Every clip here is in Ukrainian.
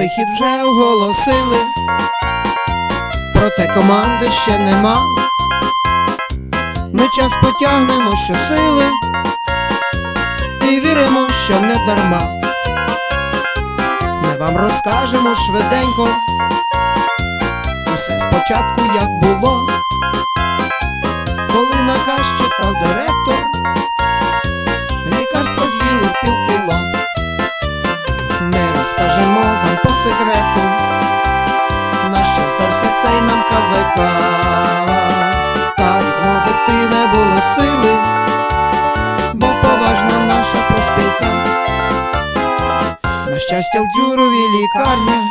вихід вже оголосили, проте команди ще нема. Ми час потягнемо щосили і віримо, що не дарма. Ми вам розкажемо швиденько. Усе спочатку як було, коли наказ читав директор, цей нам КВК. Та відмовити не було сили, бо поважна наша проспілка. На щастя, в джурові лікарня,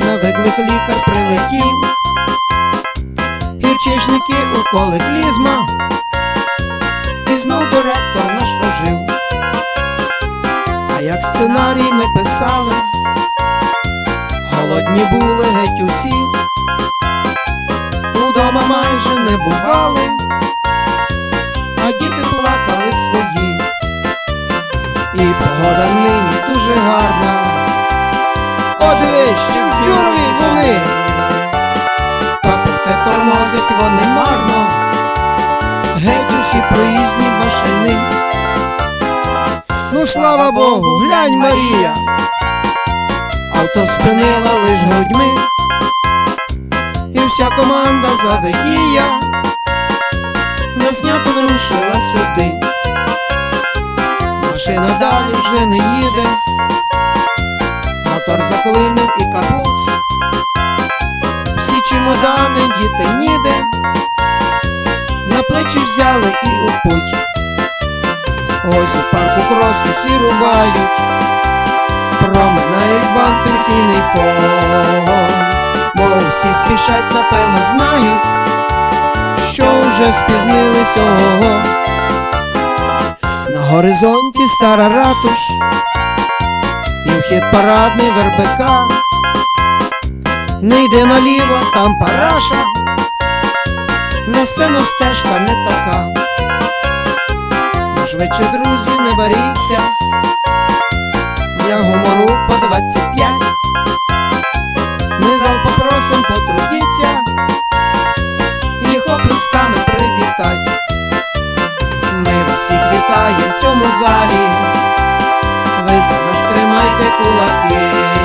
на виклик лікар прилетів, гірчичники уколи клізма, і знов директор наш ожив. А як сценарій ми писали, голодні були геть усі, майже не бували, а діти плакали свої, і погода нині дуже гарна. О, дивись, ще в джурові вони, та проте тормозять вони марно, геть усі проїзні машини. Ну, слава Богу, глянь, Марія. Авто спинила лиш грудьми, і вся команда завидія неснято рушила сюди. Машина далі вже не їде, мотор заклинив і капут. Всі чемодани діти ніде, на плечі взяли і у путь. Ось у парку крос усі рубають, проминають банк пенсійний фонд, бо всі спішать, напевно, знають, що вже спізнились ого. На горизонті стара ратуш, і вхід парадний в Не йди наліво, там параша, на сцену стежка не така. Ну, Швидше, друзі, не боріться, для гумору по 25. Попросим потрудіться, їх оплесками привітать. Ми вас всіх вітаємо в цьому залі, ви за нас тримайте кулаки.